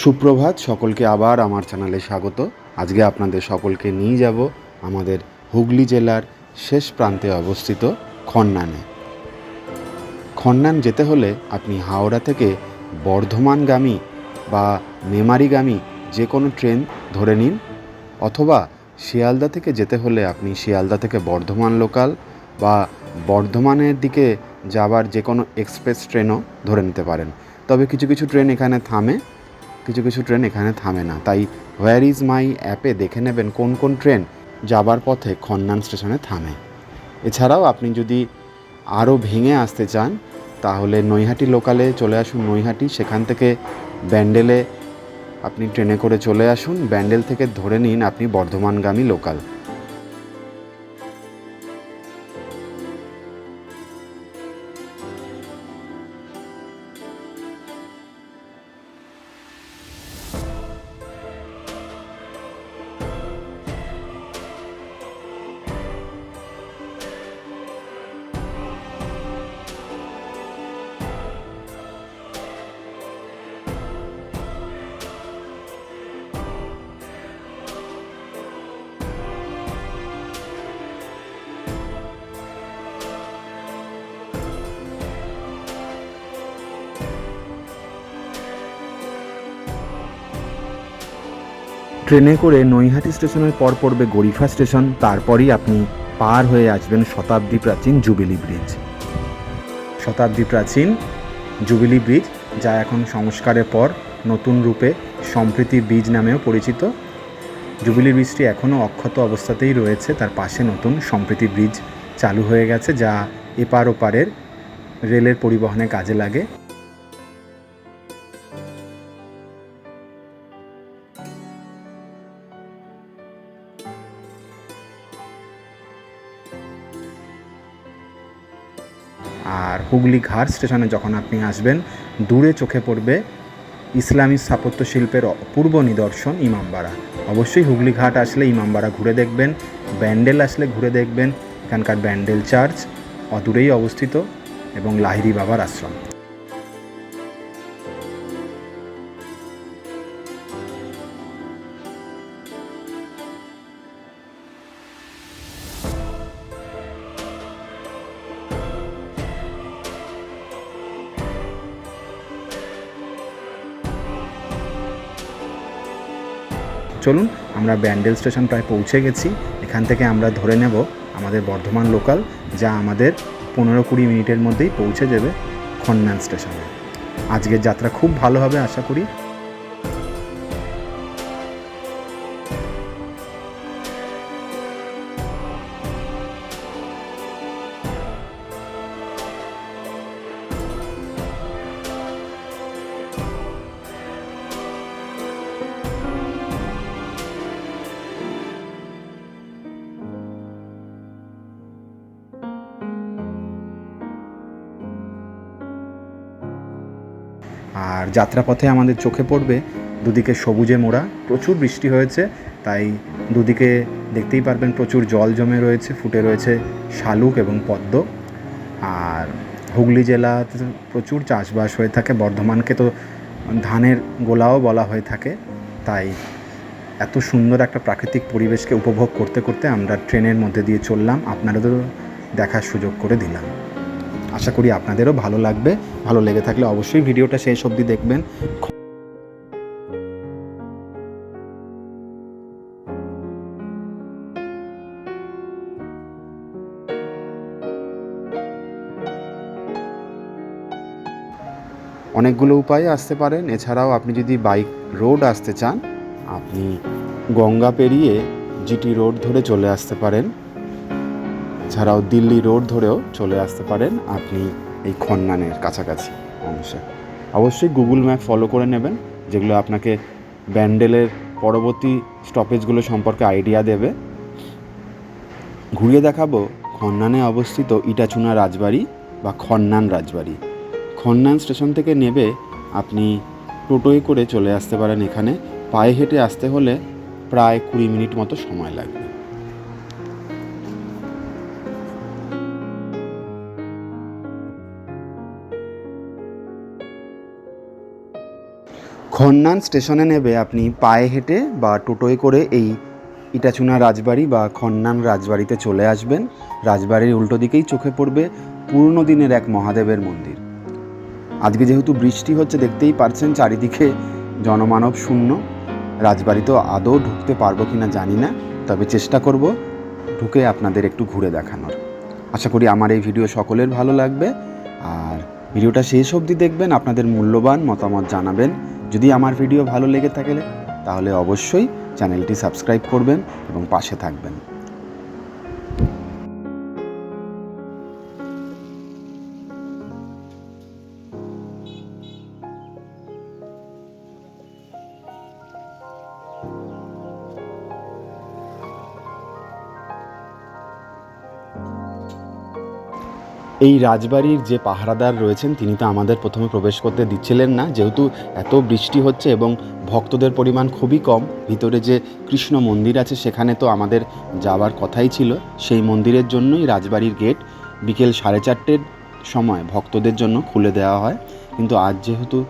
সুপ্রভাত, সকলকে আবার আমার চ্যানেলে স্বাগত। আজকে আপনাদের সকলকে নিয়ে যাব আমাদের হুগলি জেলার শেষ প্রান্তে অবস্থিত খন্নানে। খন্নান যেতে হলে আপনি হাওড়া থেকে বর্ধমানগামী বা মেমারিগামী যে কোনো ট্রেন ধরে নিন, অথবা শিয়ালদা থেকে যেতে হলে আপনি শিয়ালদা থেকে বর্ধমান লোকাল বা বর্ধমানের দিকে যাবার যে কোনো এক্সপ্রেস ট্রেনও ধরে নিতে পারেন। তবে কিছু কিছু ট্রেন এখানে থামে কিছু কিছু ট্রেন এখানে থামে না। তাই হোয়ার ইজ মাই অ্যাপে দেখে নেবেন কোন কোন ট্রেন যাবার পথে খন্নান স্টেশনে থামে। এছাড়াও আপনি যদি আরও ভেঙে আসতে চান, তাহলে নৈহাটি লোকালে চলে আসুন নৈহাটি। সেখান থেকে ব্যান্ডেলে আপনি ট্রেনে করে চলে আসুন। ব্যান্ডেল থেকে ধরে নিন আপনি বর্ধমানগামী লোকাল। ট্রেনে করে নৈহাটি স্টেশনের পর পড়বে গরিফা স্টেশন, তারপরই আপনি পার হয়ে আসবেন শতাব্দী প্রাচীন জুবিলি ব্রিজ। শতাব্দী প্রাচীন জুবিলি ব্রিজ, যা এখন সংস্কারের পর নতুন রূপে সম্প্রীতি ব্রিজ নামেও পরিচিত। জুবিলি ব্রিজটি এখনও অক্ষত অবস্থাতেই রয়েছে, তার পাশে নতুন সম্প্রীতি ব্রিজ চালু হয়ে গেছে, যা এপার ওপারের রেলের পরিবহনে কাজে লাগে। হুগলি ঘাট স্টেশনে যখন আপনি আসবেন, দূরে চোখে পড়বে ইসলামী স্থাপত্য শিল্পের অপূর্ব নিদর্শন ইমামবাড়া অবশ্যই হুগলি ঘাট আসলে ইমামবাড়া ঘুরে দেখবেন, ব্যান্ডেল আসলে ঘুরে দেখবেন, এখানকার ব্যান্ডেল চার্চ অদূরেই অবস্থিত এবং লাহিরি বাবার আশ্রম। চলুন, আমরা ব্যান্ডেল স্টেশন প্রায় পৌঁছে গেছি। এখান থেকে আমরা ধরে নেব আমাদের বর্ধমান লোকাল, যা আমাদের পনেরো কুড়ি মিনিটের মধ্যেই পৌঁছে যাবে খন্নান স্টেশনে। আজকের যাত্রা খুব ভালো হবে, আশা করি। যাত্রাপথে আমাদের চোখে পড়বে, দুদিকে সবুজে মোড়া, প্রচুর বৃষ্টি হয়েছে, তাই দুদিকে দেখতেই পারবেন প্রচুর জল জমে রয়েছে, ফুটে রয়েছে শালুক এবং পদ্ম। আর হুগলি জেলাতে প্রচুর চাষবাস হয়ে থাকে, বর্ধমানকে তো ধানের গোলাও বলা হয়ে থাকে, তাই এত সুন্দর একটা প্রাকৃতিক পরিবেশকে উপভোগ করতে করতে আমরা ট্রেনের মধ্যে দিয়ে চললাম, আপনাদেরও দেখার সুযোগ করে দিলাম। আশা করি আপনাদেরও ভালো লাগবে। ভালো লেগে থাকলে অবশ্যই ভিডিওটা শেষ অবধি দেখবেন। অনেকগুলো উপায়ে আসতে পারেন এছাড়াও আপনি যদি বাইক রোড আসতে চান, আপনি গঙ্গা পেরিয়ে জিটি রোড ধরে চলে আসতে পারেন। এছাড়াও দিল্লি রোড ধরেও চলে আসতে পারেন আপনি এই খন্নানের কাছাকাছি অংশে। অবশ্যই গুগল ম্যাপ ফলো করে নেবেন, যেগুলো আপনাকে ব্যান্ডেলের পরবর্তী স্টপেজগুলো সম্পর্কে আইডিয়া দেবে। ঘুরিয়ে দেখাবো খন্নানে অবস্থিত ইটাচুনা রাজবাড়ি বা খন্নান রাজবাড়ি। খন্নান স্টেশন থেকে নেবে আপনি টোটোয় করে চলে আসতে পারেন এখানে। পায়ে হেঁটে আসতে হলে প্রায় কুড়ি মিনিট মতো সময় লাগবে। খন্নান স্টেশনে নেবে আপনি পায়ে হেঁটে বা টোটোয় করে এই ইটাচুনা রাজবাড়ি বা খন্নান রাজবাড়িতে চলে আসবেন। রাজবাড়ির উল্টো দিকেই চোখে পড়বে পুরনো দিনের এক মহাদেবের মন্দির। আজকে যেহেতু বৃষ্টি হচ্ছে, দেখতেই পারছেন চারিদিকে জনমানব শূন্য। রাজবাড়ি তো আদৌ ঢুকতে পারব কিনা জানি না, তবে চেষ্টা করব ঢুকে আপনাদের একটু ঘুরে দেখানোর। আশা করি আমার এই ভিডিও সকলের ভালো লাগবে। আর ভিডিওটা শেষ অবধি দেখবেন, আপনাদের মূল্যবান মতামত জানাবেন। যদি আমার ভিডিও ভালো লেগে থাকে, তাহলে অবশ্যই চ্যানেলটি সাবস্ক্রাইব করবেন এবং পাশে থাকবেন। এই রাজবাড়ির যে পাহারাদার রয়েছেন, তিনি তো আমাদের প্রথমে প্রবেশ করতে দিচ্ছিলেন না। যেহেতু এত বৃষ্টি হচ্ছে এবং ভক্তদের পরিমাণ খুবই কম, ভিতরে যে কৃষ্ণ মন্দির আছে সেখানে তো আমাদের যাওয়ার কথাই ছিল। সেই মন্দিরের জন্যই রাজবাড়ির গেট বিকেল সাড়ে চারটের সময় ভক্তদের জন্য খুলে দেওয়া হয়। কিন্তু আজ যেহেতু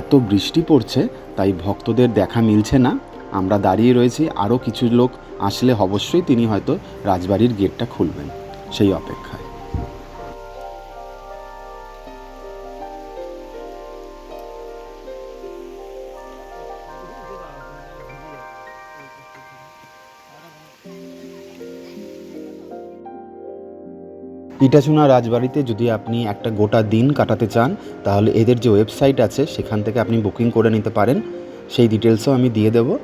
এত বৃষ্টি পড়ছে, তাই ভক্তদের দেখা মিলছে না। আমরা দাঁড়িয়ে রয়েছি, আরও কিছু লোক আসলে অবশ্যই তিনি হয়তো রাজবাড়ির গেটটা খুলবেন। সেই অপেক্ষায়। ইটাচুনা রাজবাড়িতে যদি আপনি একটা গোটা দিন কাটাতে চান, তাহলে এদের যে ওয়েবসাইট আছে, সেখান থেকে আপনি বুকিং করে নিতে পারেন। সেই ডিটেলসও আমি দিয়ে দেব।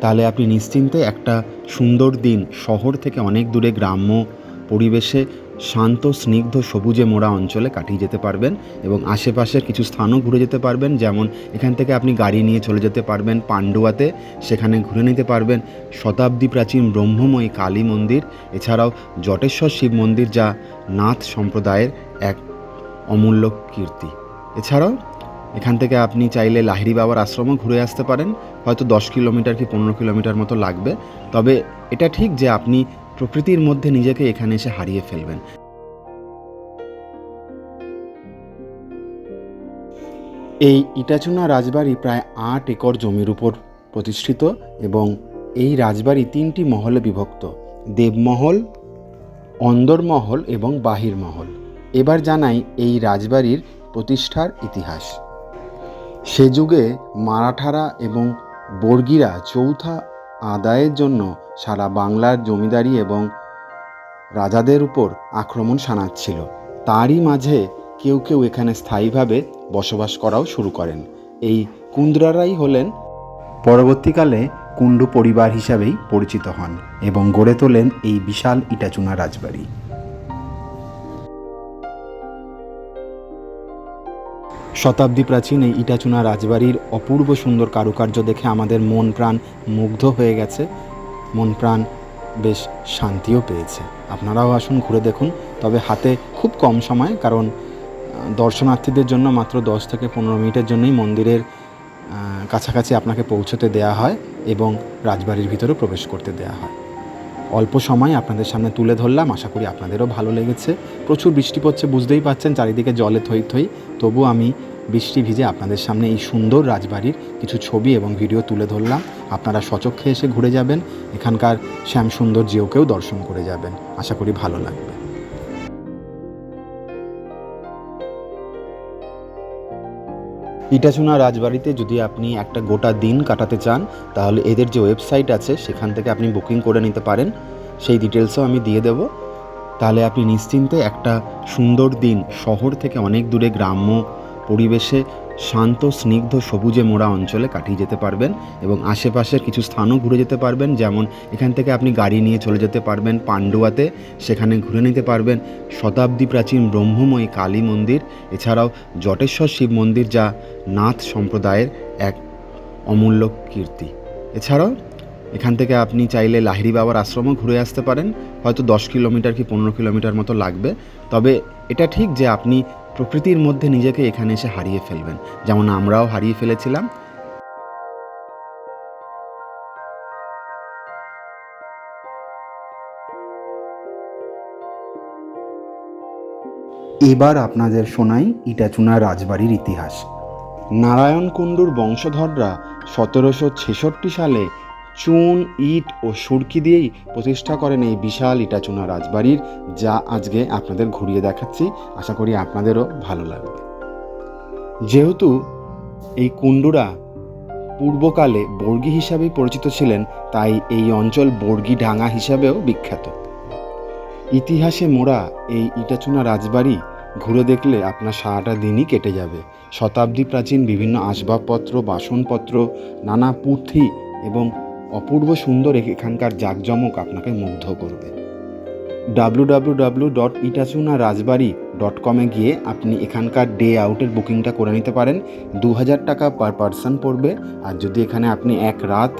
তাহলে আপনি নিশ্চিন্তে একটা সুন্দর দিন শহর থেকে অনেক দূরে গ্রাম্য পরিবেশে শান্ত, স্নিগ্ধ, সবুজে মোড়া অঞ্চলে কাটিয়ে যেতে পারবেন এবং আশেপাশের কিছু স্থানও ঘুরে যেতে পারবেন। যেমন এখান থেকে আপনি গাড়ি নিয়ে চলে যেতে পারবেন পান্ডুয়াতে। সেখানে ঘুরে নিতে পারবেন শতাব্দী প্রাচীন ব্রহ্মময়ী কালী মন্দির। এছাড়াও জটেশ্বর শিব মন্দির যা নাথ সম্প্রদায়ের এক অমূল্য কীর্তি। এছাড়াও এখান থেকে আপনি চাইলে লাহিড়ি বাবার আশ্রমও ঘুরে আসতে পারেন। হয়তো দশ কিলোমিটার কি পনেরো কিলোমিটার মতো লাগবে। তবে এটা ঠিক যে আপনি প্রকৃতির মধ্যে নিজেকে এখানে এসে হারিয়ে ফেলবেন। এই ইটাচুনা রাজবাড়ি প্রায় আট একর জমির উপর প্রতিষ্ঠিত এবং এই রাজবাড়ি তিনটি মহলে বিভক্ত, দেবমহল, অন্দরমহল এবং বাহির মহল এবার জানাই এই রাজবাড়ির প্রতিষ্ঠার ইতিহাস। সে যুগে মারাঠারা এবং বর্গীরা চৌথা আদায়ের জন্য সারা বাংলার জমিদারি এবং রাজাদের উপর আক্রমণ শানাচ্ছিল। তারই মাঝে কেউ কেউ এখানে স্থায়ীভাবে বসবাস করাও শুরু করেন। এই কুন্দ্রারাই হলেন পরবর্তীকালে কুণ্ডু পরিবার হিসাবেই পরিচিত হন এবং গড়ে তোলেন এই বিশাল ইটাচুনা রাজবাড়ি। শতাব্দী প্রাচীন এই ইটাচুনা রাজবাড়ির অপূর্ব সুন্দর কারুকার্য দেখে আমাদের মন প্রাণ মুগ্ধ হয়ে গেছে। মন প্রাণ বেশ শান্তিও পেয়েছে। আপনারাও আসুন, ঘুরে দেখুন। তবে হাতে খুব কম সময়, কারণ দর্শনার্থীদের জন্য মাত্র দশ থেকে পনেরো মিনিটের জন্যই মন্দিরের কাছাকাছি আপনাকে পৌঁছতে দেয়া হয় এবং রাজবাড়ির ভিতরে প্রবেশ করতে দেয়া হয়। অল্প সময় আপনাদের সামনে তুলে ধরলাম। আশা করি আপনাদেরও ভালো লেগেছে। প্রচুর বৃষ্টি পড়ছে, বুঝতেই পাচ্ছেন চারিদিকে জলে থই থই। তবু আমি বৃষ্টি ভিজে আপনাদের সামনে এই সুন্দর রাজবাড়ির কিছু ছবি এবং ভিডিও তুলে ধরলাম। আপনারা সচক্ষে এসে ঘুরে যাবেন। এখানকার শ্যামসুন্দর জিওকেও দর্শন করে যাবেন। আশা করি ভালো লাগবে। ইটাচুনা রাজবাড়িতে যদি আপনি একটা গোটা দিন কাটাতে চান, তাহলে এদের যে ওয়েবসাইট আছে, সেখান থেকে আপনি বুকিং করে নিতে পারেন। সেই ডিটেলসও আমি দিয়ে দেব। তাহলে আপনি নিশ্চিন্তে একটা সুন্দর দিন শহর থেকে অনেক দূরে গ্রাম্য পরিবেশে শান্ত, স্নিগ্ধ, সবুজে মোড়া অঞ্চলে কাটিয়ে যেতে পারবেন এবং আশেপাশের কিছু স্থানও ঘুরে যেতে পারবেন। যেমন এখান থেকে আপনি গাড়ি নিয়ে চলে যেতে পারবেন পান্ডুয়াতে। সেখানে ঘুরে নিতে পারবেন শতাব্দী প্রাচীন ব্রহ্মময়ী কালী মন্দির। এছাড়াও জটেশ্বর শিব মন্দির যা নাথ সম্প্রদায়ের এক অমূল্য কীর্তি। এছাড়াও এখান থেকে আপনি চাইলে লাহিড়ি বাবার আশ্রমও ঘুরে আসতে পারেন। হয়তো দশ কিলোমিটার কি পনেরো কিলোমিটার মতো লাগবে। তবে এটা ঠিক যে আপনি প্রকৃতির মধ্যে নিজেকে এখানে এসে হারিয়ে ফেলবেন। যেমন আমরাও হারিয়ে ফেলেছিলাম। এবার আপনাদের শোনাই ইটাচুনা রাজবাড়ির ইতিহাস। নারায়ণ কুণ্ডুর বংশধররা সতেরোশো ছেষট্টি সালে চুন, ইট ও সুরকি দিয়েই প্রতিষ্ঠা করেন এই বিশাল ইটাচুনা রাজবাড়ির, যা আজকে আপনাদের ঘুরিয়ে দেখাচ্ছি। আশা করি আপনাদেরও ভালো লাগবে। যেহেতু এই কুণ্ডুরা পূর্বকালে বর্গী হিসাবেই পরিচিত ছিলেন, তাই এই অঞ্চল বর্গী ডাঙ্গা হিসাবেও বিখ্যাত। ইতিহাসে মোড়া এই ইটাচুনা রাজবাড়ি ঘুরে দেখলে আপনার সারাটা দিনই কেটে যাবে। শতাব্দী প্রাচীন বিভিন্ন আসবাবপত্র, বাসনপত্র, নানা পুঁথি এবং অপূর্ব সুন্দর এখানকার জাঁকজমক আপনাকে মুগ্ধ করবে। W W W dot Itachuna Rajbari dot কমে গিয়ে আপনি এখানকার ডে আউটের বুকিংটা করে নিতে পারেন। দু হাজার টাকা পার পারসন পড়বে। আর যদি এখানে আপনি এক রাত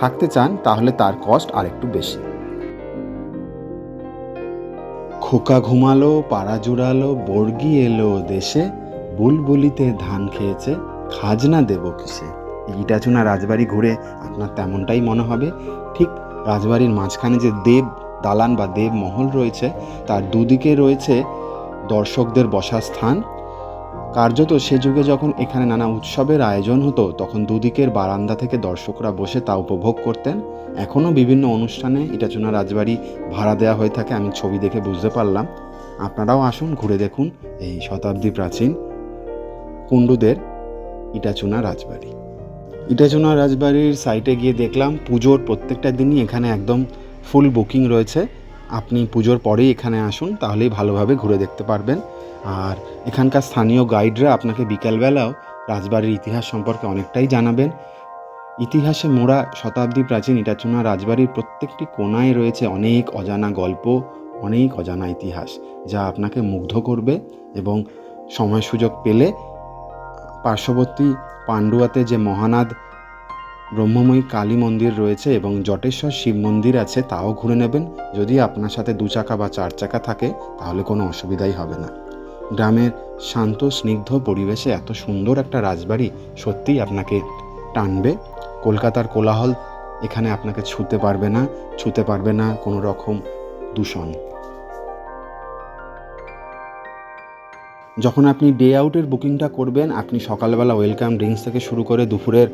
থাকতে চান, তাহলে তার কস্ট আরেকটু বেশি। খোকা ঘুমালো, পাড়া জুড়ালো, বর্গি এলো দেশে, বুলবুলিতে ধান খেয়েছে, খাজনা দেব কিসে? ইটাচুনা রাজবাড়ি ঘুরে আপনার তেমনটাই মনে হবে। ঠিক রাজবাড়ির মাঝখানে যে দেব দালান বা দেব মহল রয়েছে, তার দুদিকে রয়েছে দর্শকদের বসার স্থান। কার্যত সে যুগে যখন এখানে নানা উৎসবের আয়োজন হতো, তখন দুদিকের বারান্দা থেকে দর্শকরা বসে তা উপভোগ করতেন। এখনও বিভিন্ন অনুষ্ঠানে ইটাচুনা রাজবাড়ি ভাড়া দেওয়া হয়ে থাকে, আমি ছবি দেখে বুঝতে পারলাম। আপনারাও আসুন, ঘুরে দেখুন এই শতাব্দী প্রাচীন কুণ্ডুদের ইটাচুনা রাজবাড়ি। ইটাচুনা রাজবাড়ির সাইটে গিয়ে দেখলাম পুজোর প্রত্যেকটা দিনই এখানে একদম ফুল বুকিং রয়েছে। আপনি পুজোর পরেই এখানে আসুন, তাহলেই ভালোভাবে ঘুরে দেখতে পারবেন। আর এখানকার স্থানীয় গাইডরা আপনাকে বিকালবেলাও রাজবাড়ির ইতিহাস সম্পর্কে অনেকটাই জানাবেন। ইতিহাসে মোড়া শতাব্দী প্রাচীন ইটাচুনা রাজবাড়ির প্রত্যেকটি কোনায় রয়েছে অনেক অজানা গল্প, অনেক অজানা ইতিহাস, যা আপনাকে মুগ্ধ করবে এবং সময় সুযোগ পেলে পার্শ্ববর্তী পান্ডুয়াতে যে মহানাদ ব্রহ্মময়ী কালী মন্দির রয়েছে এবং জটেশ্বর শিব মন্দির আছে, তাও ঘুরে নেবেন। যদি আপনার সাথে দু চাকা বা চার চাকা থাকে, তাহলে কোনো অসুবিধাই হবে না। গ্রামের শান্ত, স্নিগ্ধ পরিবেশে এত সুন্দর একটা রাজবাড়ি সত্যিই আপনাকে টানবে। কলকাতার কোলাহল এখানে আপনাকে ছুতে পারবে না, ছুতে পারবে না কোনো রকম দূষণ। যখন আপনি ডে আউটের বুকিংটা করবেন, আপনি সকালবেলা ওয়েলকাম ড্রিঙ্কস থেকে শুরু করে দুপুরের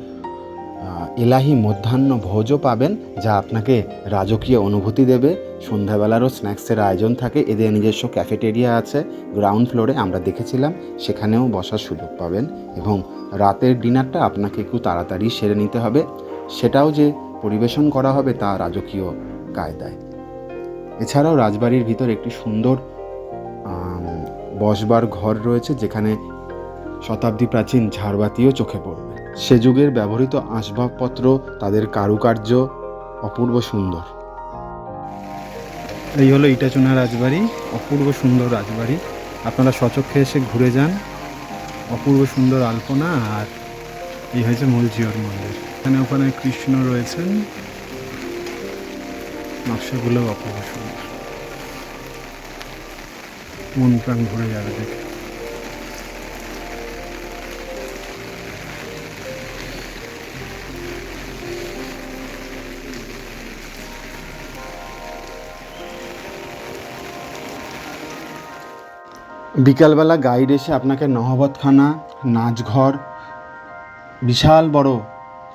এলাহি মধ্যাহ্ন ভোজও পাবেন, যা আপনাকে রাজকীয় অনুভূতি দেবে। সন্ধ্যাবেলারও স্ন্যাক্সের আয়োজন থাকে, এদের নিজস্ব ক্যাফেটেরিয়া আছে গ্রাউন্ড ফ্লোরে আমরা দেখেছিলাম, সেখানেও বসার সুযোগ পাবেন এবং রাতের ডিনারটা আপনাকে একটু তাড়াতাড়ি সেরে নিতে হবে। সেটাও যে পরিবেশন করা হবে তা রাজকীয় কায়দায়। এছাড়াও রাজবাড়ির ভিতর একটি সুন্দর বসবার ঘর রয়েছে যেখানে শতাব্দী প্রাচীন ঝাড়বাতিও চোখে পড়বে। সে যুগের ব্যবহৃত আসবাবপত্র, তাদের কারুকার্য অপূর্ব সুন্দর। এই হলো ইটাচুনা রাজবাড়ি, অপূর্ব সুন্দর রাজবাড়ি। আপনারা সচক্ষে এসে ঘুরে যান। অপূর্ব সুন্দর আলপনা আর এই হয়েছে মূল জিওর মন্দির। এখানে ওখানে কৃষ্ণ রয়েছেন। নকশাগুলো অপূর্ব সুন্দর। মন প্রাণ ঘুরে যাবে দেখে। বিকালবেলা গাইড এসে আপনাকে নহবতখানা, নাচঘর, বিশাল বড়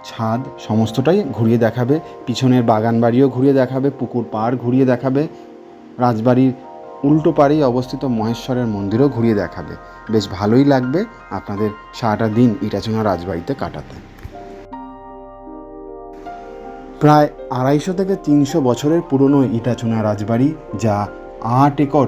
ছাদ, সমস্তটাই ঘুরিয়ে দেখাবে। পিছনের বাগান বাড়িও ঘুরিয়ে দেখাবে, পুকুর পাড় ঘুরিয়ে দেখাবে, রাজবাড়ির উল্টো পাড়েই অবস্থিত মহেশ্বরের মন্দিরও ঘুরিয়ে দেখাবে। বেশ ভালোই লাগবে আপনাদের সারাটা দিন ইটাচুনা রাজবাড়িতে কাটাতে। প্রায় আড়াইশো থেকে তিনশো বছরের পুরনো ইটাচুনা রাজবাড়ি যা আট একর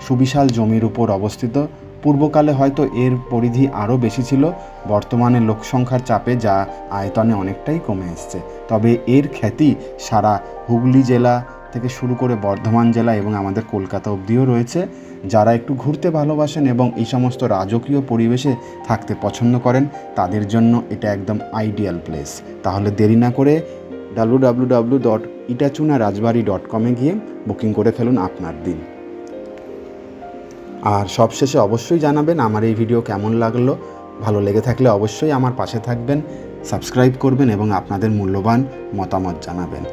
সুবিশাল জমির উপর অবস্থিত, পূর্বকালে হয়তো এর পরিধি আরও বেশি ছিল, বর্তমানে লোকসংখ্যার চাপে যা আয়তনে অনেকটাই কমে এসছে। তবে এর খ্যাতি সারা হুগলি জেলা থেকে শুরু করে বর্ধমান জেলা এবং আমাদের কলকাতা অবধিও রয়েছে। যারা একটু ঘুরতে ভালোবাসেন এবং এই সমস্ত রাজকীয় পরিবেশে থাকতে পছন্দ করেন, তাদের জন্য এটা একদম আইডিয়াল প্লেস তাহলে দেরি না করে W W dot Itachuna Rajbari dot কমে গিয়ে বুকিং করে ফেলুন আপনার দিন। আর সবশেষে অবশ্যই জানাবেন আমার এই ভিডিও কেমন লাগল। ভালো লেগে থাকলে অবশ্যই আমার পাশে থাকবেন সাবস্ক্রাইব করবেন এবং আপনাদের মূল্যবান মতামত জানাবেন।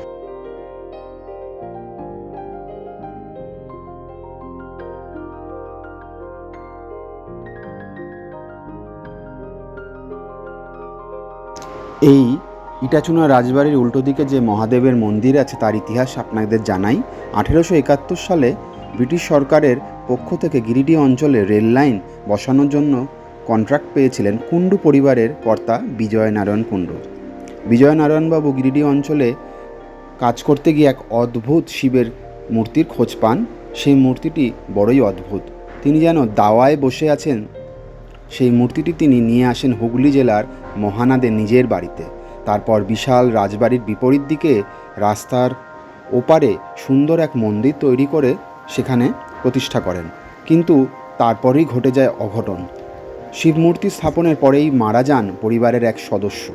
ইটাচুনা রাজবাড়ির উল্টো দিকে যে মহাদেবের মন্দির আছে, তার ইতিহাস আপনাদের জানাই। আঠেরোশো একাত্তর সালে ব্রিটিশ সরকারের পক্ষ থেকে গিরিডি অঞ্চলে রেল লাইন বসানোর জন্য কন্ট্রাক্ট পেয়েছিলেন কুণ্ডু পরিবারের কর্তা বিজয়নারায়ণ কুণ্ডু। বিজয়নারায়ণবাবু গিরিডি অঞ্চলে কাজ করতে গিয়ে এক অদ্ভুত শিবের মূর্তির খোঁজ পান। সেই মূর্তিটি বড়ই অদ্ভুত। তিনি যেন দাওয়ায় বসে আছেন, সেই মূর্তিটি তিনি নিয়ে আসেন হুগলি জেলার মহানাদে নিজের বাড়িতে। তারপর বিশাল রাজবাড়ির বিপরীত দিকে রাস্তার ওপারে সুন্দর এক মন্দির তৈরি করে সেখানে প্রতিষ্ঠা করেন। কিন্তু তারপরেই ঘটে যায় অঘটন। শিবমূর্তি স্থাপনের পরেই মারা যান পরিবারের এক সদস্য।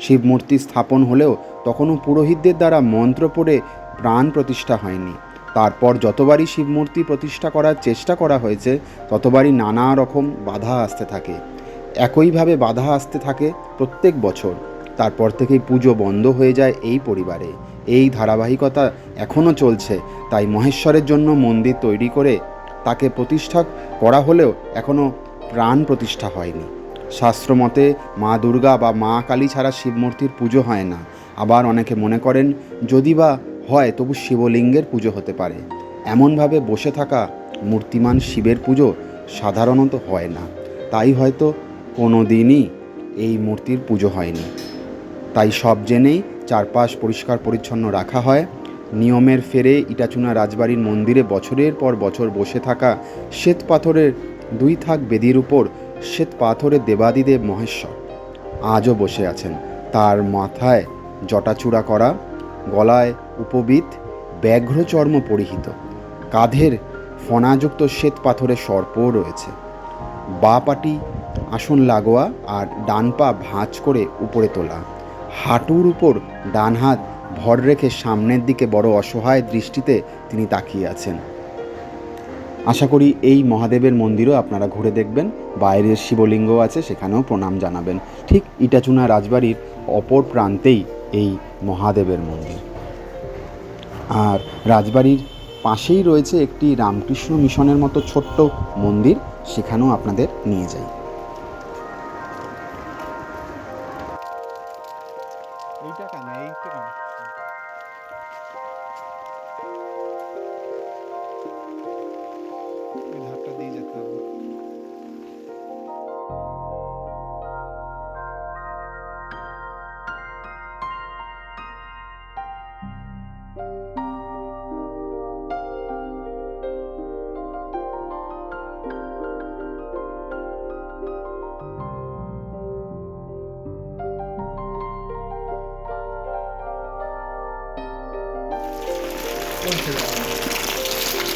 শিবমূর্তি স্থাপন হলেও তখনও পুরোহিতদের দ্বারা মন্ত্র পড়ে প্রাণ প্রতিষ্ঠা হয়নি। তারপর যতবারই শিবমূর্তি প্রতিষ্ঠা করার চেষ্টা করা হয়েছে, ততবারই নানা রকম বাধা আসতে থাকে। একইভাবে বাধা আসতে থাকে প্রত্যেক বছর। তারপর থেকেই পুজো বন্ধ হয়ে যায় এই পরিবারে। এই ধারাবাহিকতা এখনও চলছে, তাই মহেশ্বরের জন্য মন্দির তৈরি করে তাকে প্রতিষ্ঠা করা হলেও এখনও প্রাণ প্রতিষ্ঠা হয়নি। শাস্ত্রমতে মা দুর্গা বা মা কালী ছাড়া শিবমূর্তির পুজো হয় না। আবার অনেকে মনে করেন, যদি বা হয় তবু শিবলিঙ্গের পুজো হতে পারে। এমনভাবে বসে থাকা মূর্তিমান শিবের পুজো সাধারণত হয় না। তাই হয়তো কোনো দিনই এই মূর্তির পুজো হয়নি। তাই সব জেনেই চারপাশ পরিষ্কার পরিচ্ছন্ন রাখা হয়। নিয়মের ফেরে ইটাচুনা রাজবাড়ির মন্দিরে বছরের পর বছর বসে থাকা শ্বেত পাথরের দুই থাক বেদির উপর শ্বেত পাথরের দেবাদিদেব মহেশ্বর। আজও বসে আছেন। তার মাথায় জটাচূড়া করা, গলায় উপবিত ব্যাঘ্রচর্ম পরিহিত। কাঁধের ফণাযুক্ত শ্বেত পাথরের সর্পও রয়েছে। বা পাটি আসন লাগোয়া আর ডান পা ভাঁজ করে উপরে তোলা। হাঁটুর উপর ডান হাত ভর রেখে সামনের দিকে বড় অসহায় দৃষ্টিতে তিনি তাকিয়ে আছেন। আশা করি এই মহাদেবের মন্দিরও আপনারা ঘুরে দেখবেন, বাইরের শিবলিঙ্গ আছে, সেখানেও প্রণাম জানাবেন। ঠিক ইটাচুনা রাজবাড়ির অপর প্রান্তেই এই মহাদেবের মন্দির। আর রাজবাড়ির পাশেই রয়েছে একটি রামকৃষ্ণ মিশনের মতো ছোট্ট মন্দির, সেখানেও আপনাদের নিয়ে যাই। এইটা কেন এইটা কেন এই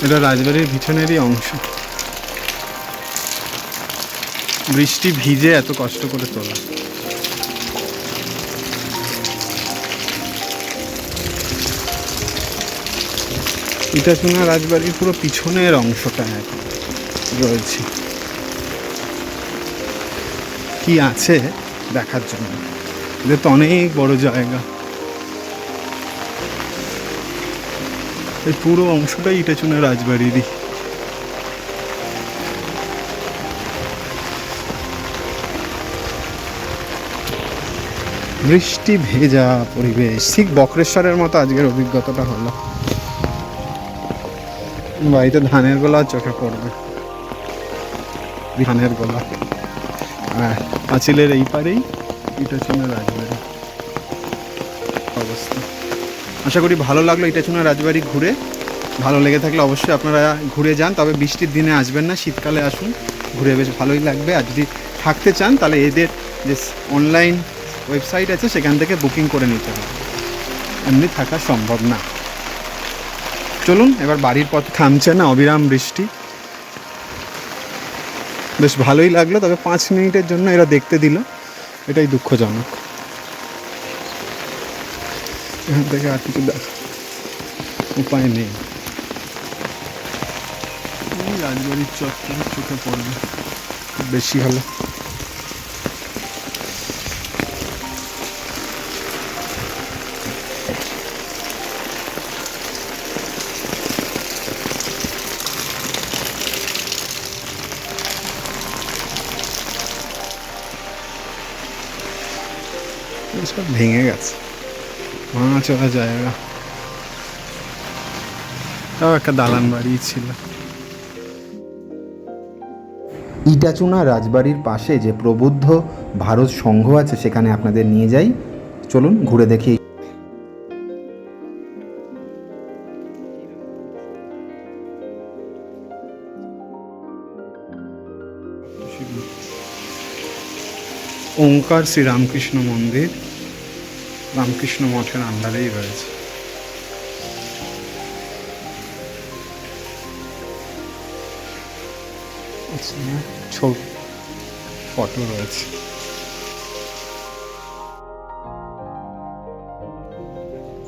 এটা রাজবাড়ির পিছনেরই অংশ। বৃষ্টি ভিজে এত কষ্ট করে তোলা। ইটাচুনা রাজবাড়ির পুরো পিছনের অংশটা এখন রয়েছে। কি আছে দেখার জন্য? এটা তো অনেক বড় জায়গা। এই পুরো অংশটাই ইটাচুনা রাজবাড়িরই। বৃষ্টি ভেজা পরিবেশ। ঠিক বক্রেশ্বরের মতো আজকের অভিজ্ঞতাটা হলো। বাড়িতে ধানের গোলা চোখে পড়বে। ধানের গোলা। আর পাঁচিলের এই পারেই ইটাচুনা রাজবাড়ি। অবস্থা। আশা করি ভালো লাগল এটা ইটাচুনা রাজবাড়ি ঘুরে। ভালো লেগে থাকলে অবশ্যই আপনারা ঘুরে যান, তবে বৃষ্টির দিনে আসবেন না, শীতকালে আসুন, ঘুরে বেশ ভালোই লাগবে। আর যদি থাকতে চান, তাহলে এদের যে অনলাইন ওয়েবসাইট আছে, সেখান থেকে বুকিং করে নিতে হবে। এমনি থাকা সম্ভব না। চলুন, এবার বাড়ির পথ থামছে না, অবিরাম বৃষ্টি। বেশ ভালোই লাগল, তবে পাঁচ মিনিটের জন্য এরা দেখতে দিল। এটাই দুঃখজনক। এখান থেকে আর কিছু দেখ। উপায় নেই। রাজবাড়ির চত্বর চোখে পড়বে। খুব বেশি হলো। সব ভেঙে গেছে। ভাঙা চলা জায়গা তাও একটা দালান বাড়ি ছিল। ইটাচুনা রাজবাড়ির পাশে যে প্রবুদ্ধ ভারত সংঘ আছে সেখানে আপনাদের নিয়ে যাই। চলুন ঘুরে দেখি। ওঙ্কার শ্রী রামকৃষ্ণ মন্দির। রামকৃষ্ণ মঠের আন্ডারেই রয়েছে। ফটো রয়েছে।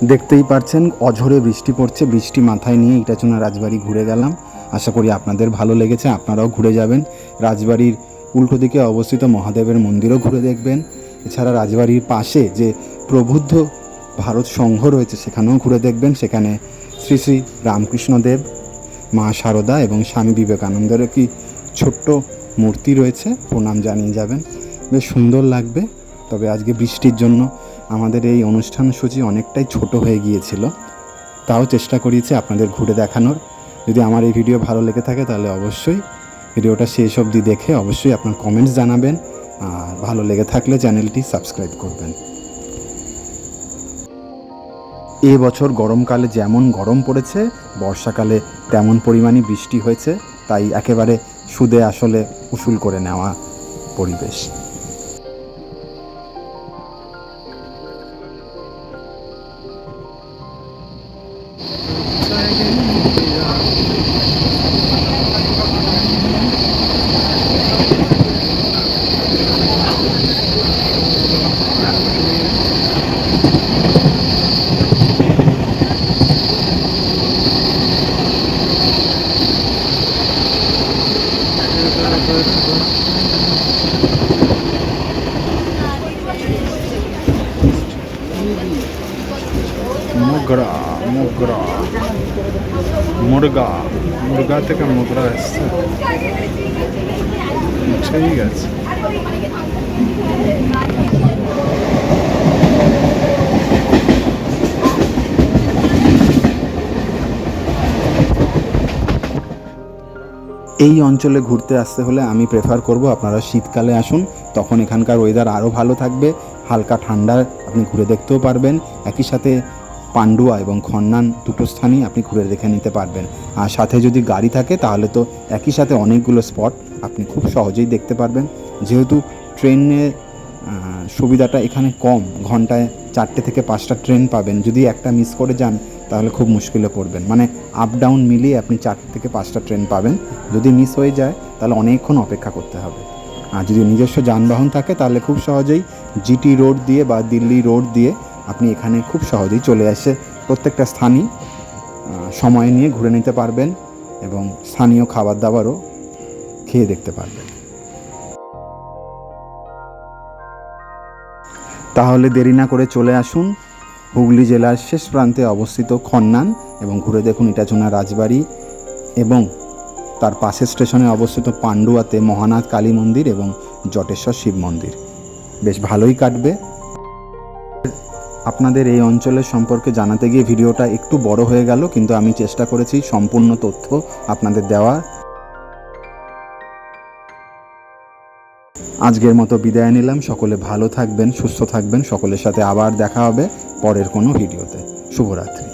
দেখতেই পারছেন, অঝরে বৃষ্টি পড়ছে, বৃষ্টি মাথায় নিয়ে ইটাচুনা রাজবাড়ি ঘুরে গেলাম। আশা করি আপনাদের ভালো লেগেছে, আপনারাও ঘুরে যাবেন। রাজবাড়ির উল্টো দিকে অবস্থিত মহাদেবের মন্দিরও ঘুরে দেখবেন। এছাড়া রাজবাড়ির পাশে যে প্রবুদ্ধ ভারত সংঘ রয়েছে, সেখানেও ঘুরে দেখবেন। সেখানে শ্রী শ্রী রামকৃষ্ণদেব, মা শারদা এবং স্বামী বিবেকানন্দের কি ছোট্ট মূর্তি রয়েছে, প্রণাম জানিয়ে যাবেন। বেশ সুন্দর লাগবে, তবে আজকে বৃষ্টির জন্য আমাদের এই অনুষ্ঠান সূচি অনেকটাই ছোট হয়ে গিয়েছিল। তাও চেষ্টা করিয়েছি আপনাদের ঘুরে দেখানোর। যদি আমার এই ভিডিও ভালো লেগে থাকে তাহলে অবশ্যই ভিডিওটা শেষ অবধি দেখে অবশ্যই আপনার কমেন্টস জানাবেন। আর ভালো লেগে থাকলে চ্যানেলটি সাবস্ক্রাইব করবেন। এ বছর গরমকালে যেমন গরম পড়েছে, বর্ষাকালে তেমন পরিমাণই বৃষ্টি হয়েছে, তাই একেবারে সুদে আসলে উসুল করে নেওয়া পরিবেশ। মুরগা থেকে মোগরা এসছে। ঠিক আছে এই অঞ্চলে ঘুরতে আসতে হলে আমি প্রেফার করব আপনারা শীতকালে আসুন। তখন এখানকার ওয়েদার আরও ভালো থাকবে। হালকা ঠান্ডা আপনি ঘুরে দেখতেও পারবেন। একই সাথে পান্ডুয়া এবং খন্নান দুটো স্থানই আপনি ঘুরে দেখে নিতে পারবেন। আর সাথে যদি গাড়ি থাকে, তাহলে তো একই সাথে অনেকগুলো স্পট আপনি খুব সহজেই দেখতে পারবেন। যেহেতু ট্রেনে সুবিধাটা এখানে কম, ঘন্টায় চারটে থেকে পাঁচটা ট্রেন পাবেন। যদি একটা মিস করে যান, তাহলে খুব মুশকিলে পড়বেন। মানে আপ ডাউন মিলিয়ে আপনি চারটে থেকে পাঁচটা ট্রেন পাবেন। যদি মিস হয়ে যায়, তাহলে অনেকক্ষণ অপেক্ষা করতে হবে। আর যদি নিজস্ব যানবাহন থাকে, তাহলে খুব সহজেই জিটি রোড দিয়ে বা দিল্লি রোড দিয়ে আপনি এখানে খুব সহজেই চলে আসে প্রত্যেকটা স্থানই সময় নিয়ে ঘুরে নিতে পারবেন এবং স্থানীয় খাবার দাবারও খেয়ে দেখতে পারবেন। তাহলে দেরি না করে চলে আসুন হুগলি জেলার শেষ প্রান্তে অবস্থিত খন্নান এবং ঘুরে দেখুন ইটাচুনা রাজবাড়ি এবং তার পাশের স্টেশনে অবস্থিত পান্ডুয়াতে মহানাথ কালী মন্দির এবং জটেশ্বর শিব মন্দির। বেশ ভালোই কাটবে। আপনাদের এই অঞ্চলের সম্পর্কে জানাতে গিয়ে ভিডিওটা একটু বড় হয়ে গেল, কিন্তু আমি চেষ্টা করেছি সম্পূর্ণ তথ্য আপনাদের দেওয়ার আজকের মতো বিদায় নিলাম, সকলে ভালো থাকবেন, সুস্থ থাকবেন, সকলের সাথে আবার দেখা হবে পরের কোনো ভিডিওতে। শুভরাত্রি।